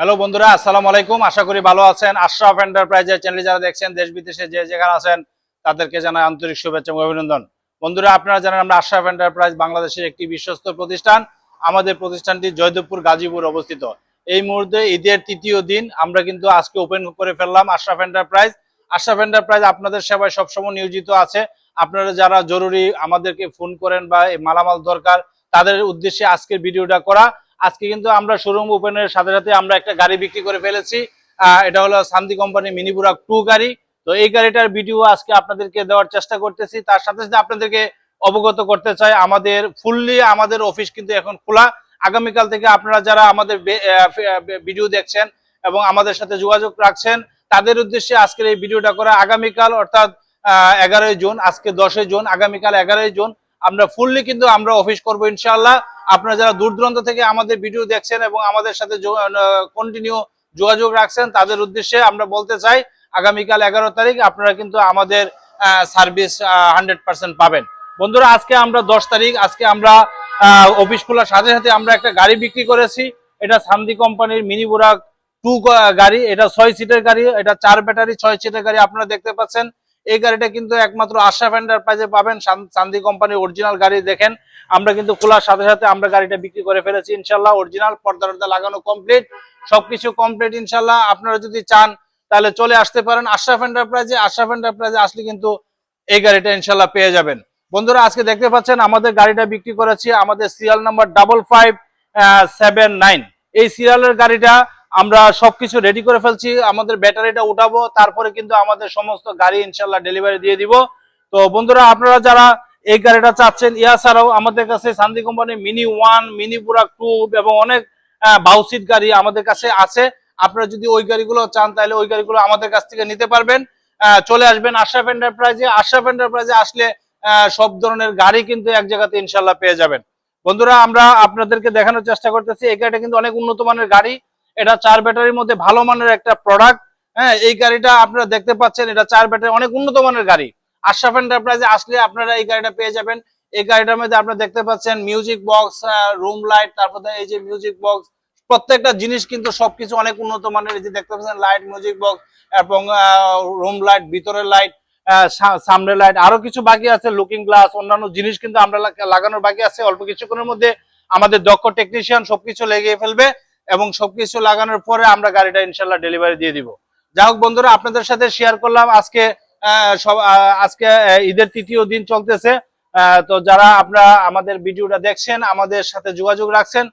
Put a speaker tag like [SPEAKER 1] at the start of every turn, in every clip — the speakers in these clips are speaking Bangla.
[SPEAKER 1] হ্যালো বন্ধুরা, আসসালামু আলাইকুম। আশা করি ভালো আছেন। আশরাফ এন্টারপ্রাইজের চ্যানেলে যারা দেখছেন, দেশ বিদেশে যে যেখানে আছেন, তাদেরকে জানাই আন্তরিক শুভেচ্ছা এবং অভিনন্দন। বন্ধুরা, আপনারা জানেন আমরা আশরাফ এন্টারপ্রাইজ বাংলাদেশের একটি বিশ্বস্ত প্রতিষ্ঠান। আমাদের প্রতিষ্ঠানটি জয়দেবপুর, গাজীপুর অবস্থিত। এই মুহূর্তে ঈদের তৃতীয় দিন, আমরা কিন্তু আজকে ওপেন করে ফেললাম আশরাফ এন্টারপ্রাইজ আশরাফ এন্টারপ্রাইজ আপনাদের সেবায় সবসময় নিয়োজিত আছে। আপনারা যারা জরুরি আমাদেরকে ফোন করেন বা মালামাল দরকার, তাদের উদ্দেশ্যে আজকের ভিডিওটা করা। আজকে কিন্তু আমরা শোরুম ওপেনের সাথে সাথে আমরা একটা গাড়ি বিক্রি করে ফেলেছি। এটা হলো শান্তি কোম্পানি মিনিপুরা টু গাড়ি। তো এই গাড়িটার ভিডিও আজকে আপনাদেরকে দেওয়ার চেষ্টা করতেছি। তার সাথে সাথে আপনাদেরকে অবগত করতে চাই, আমাদের ফুললি আমাদের অফিস কিন্তু এখন খোলা। আগামীকাল থেকে আপনারা যারা আমাদের ভিডিও দেখছেন এবং আমাদের সাথে যোগাযোগ রাখছেন, তাদের উদ্দেশ্যে আজকের এই ভিডিওটা করা। আগামীকাল অর্থাৎ এগারোই জুন, আজকে দশই জুন, আগামীকাল এগারোই জুন আমরা ফুললি কিন্তু আমরা অফিস করব ইনশাল্লাহ আপনারা যারা দূর দূরান্ত থেকে আমাদের ভিডিও দেখছেন এবং আমাদের সাথে কন্টিনিউ যোগাযোগ রাখছেন, তাদের উদ্দেশ্যে আমরা বলতে চাই, আগামীকাল এগারো তারিখ আপনারা কিন্তু আমাদের সার্ভিস হান্ড্রেড পার্সেন্ট পাবেন। বন্ধুরা, আজকে আমরা দশ তারিখ, আজকে আমরা অফিস খোলার সাথে সাথে আমরা একটা গাড়ি বিক্রি করেছি। এটা সান্দি কোম্পানির মিনি বুরাক টু গাড়ি। এটা ছয় সিটের গাড়ি, এটা চার ব্যাটারি ছয় সিটের গাড়ি আপনারা দেখতে পাচ্ছেন। এই গাড়িটা কিন্তু একমাত্র আশরাফ এন্টারপ্রাইজে পাবেন। সান্দি কোম্পানির অরিজিনাল গাড়ি দেখেন। আমরা কিন্তু খোলার সাথে সাথে আমরা গাড়িটা বিক্রি করে ফেলেছি। ইনশাল্লাহ অরিজিনাল পর্দা টর্দা লাগানো কমপ্লিট সবকিছু কমপ্লিট ইনশাল্লাহ। আপনারা যদি চান, তাহলে চলে আসতে পারেন। আশরাফ এন্টারপ্রাইজে আশরাফ এন্টারপ্রাইজে আসলে কিন্তু এই গাড়িটা ইনশাল্লাহ পেয়ে যাবেন। বন্ধুরা, আজকে দেখতে পাচ্ছেন, আমাদের গাড়িটা বিক্রি করেছি আমাদের serial number double five seven nine এই সিরিয়ালের গাড়িটা আমরা সবকিছু রেডি করে ফেলছি, আমাদের ব্যাটারিটা উঠাবো, তারপরে কিন্তু আমাদের সমস্ত গাড়ি ইনশাল্লাহ ডেলিভারি দিয়ে দিব। তো বন্ধুরা, আপনারা যারা এই গাড়িটা চাচ্ছেন ইয়া ছাড়াও আমাদের কাছে Shanti company mini one mini পুরা টু এবং অনেক বাউসিট গাড়ি আমাদের কাছে আছে। আপনারা যদি ওই গাড়িগুলো চান, তাহলে ওই গাড়িগুলো আমাদের কাছ থেকে নিতে পারবেন। চলে আসবেন আশরাফ এন্টারপ্রাইজে আশরাফ এন্টারপ্রাইজে আসলে সব ধরনের গাড়ি কিন্তু এক জায়গাতে ইনশাল্লাহ পেয়ে যাবেন। বন্ধুরা, আমরা আপনাদেরকে দেখানোর চেষ্টা করতেছি, এই গাড়িটা কিন্তু অনেক উন্নত মানের গাড়ি। এটা চার ব্যাটারির মধ্যে ভালো মানের একটা প্রোডাক্ট হ্যাঁ এই গাড়িটা আপনারা দেখতে পাচ্ছেন, এটা চার ব্যাটারি, অনেক উন্নত মানের গাড়ি। আশরাফ এন্টারপ্রাইজে আসলে আপনারা এই গাড়িটা পেয়ে যাবেন। এই গাড়িটার মধ্যে আপনারা দেখতে পাচ্ছেন মিউজিক বক্স রুম লাইট তারপরে এই যে মিউজিক বক্স প্রত্যেকটা জিনিস কিন্তু সবকিছু অনেক উন্নত মানের। এই যে দেখতে পাচ্ছেন লাইট মিউজিক বক্স এবং রুম লাইট ভিতরের লাইট সামনের লাইট আরও কিছু বাকি আছে লুকিং গ্লাস অন্যান্য জিনিস কিন্তু আমরা লাগা- লাগানোর বাকি আছে। অল্প কিছুক্ষণের মধ্যে আমাদের দক্ষ টেকনিশিয়ান সবকিছু লেগে ফেলবে। এবং সবকিছু লাগানোর পরে আমরা গাড়িটা ইনশাল্লাহ ডেলিভারি দিয়ে দিব। যাই হোক বন্ধুরা, আপনাদের সাথে শেয়ার করলাম। আজকে সব আজকে ঈদের তৃতীয় দিন চলতেছে। তো যারা আপনারা আমাদের ভিডিওটা দেখছেন, আমাদের সাথে যোগাযোগ রাখছেন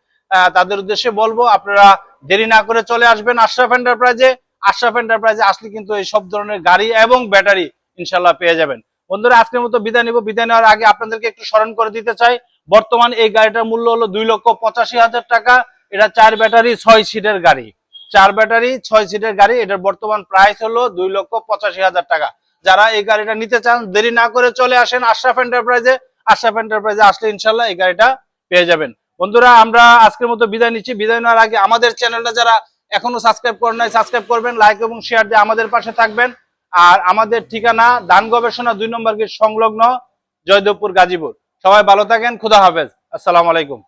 [SPEAKER 1] তাদের উদ্দেশ্যে বলব, আপনারা দেরি না করে চলে আসবেন আশরাফ এন্টারপ্রাইজে আশরাফ এন্টারপ্রাইজে আসলে কিন্তু এই সব ধরনের গাড়ি এবং ব্যাটারি ইনশাল্লাহ পেয়ে যাবেন। বন্ধুরা, আজকের মতো বিদায় নিব। বিদায় নেওয়ার আগে আপনাদেরকে একটু স্মরণ করে দিতে চাই, বর্তমান এই গাড়িটার মূল্য হলো দুই লক্ষ পঁচাশি হাজার টাকা। এটা চার ব্যাটারি, ছয় সিটের গাড়ি। চার ব্যাটারি, ছয় সিটের গাড়ি, এটার বর্তমান প্রাইস হলো দুই লক্ষ পঁচাশি হাজার টাকা। যারা এই গাড়িটা নিতে চান, দেরি না করে চলে আসেন আশরাফ এন্টারপ্রাইজে আশরাফ এন্টারপ্রাইজে আসলে ইনশাল্লাহ এই গাড়িটা পেয়ে যাবেন। বন্ধুরা, আমরা আজকের মতো বিদায় নিচ্ছি। বিদায় নেওয়ার আগে আমাদের চ্যানেলটা যারা এখনও সাবস্ক্রাইব করেন নাই সাবস্ক্রাইব করবেন লাইক এবং শেয়ার দিয়ে আমাদের পাশে থাকবেন। আর আমাদের ঠিকানা দান গবেষণা দুই নম্বর গেট সংলগ্ন জয়দেবপুর গাজীপুর। সবাই ভালো থাকেন, খুদা হাফেজ। আসসালামু আলাইকুম।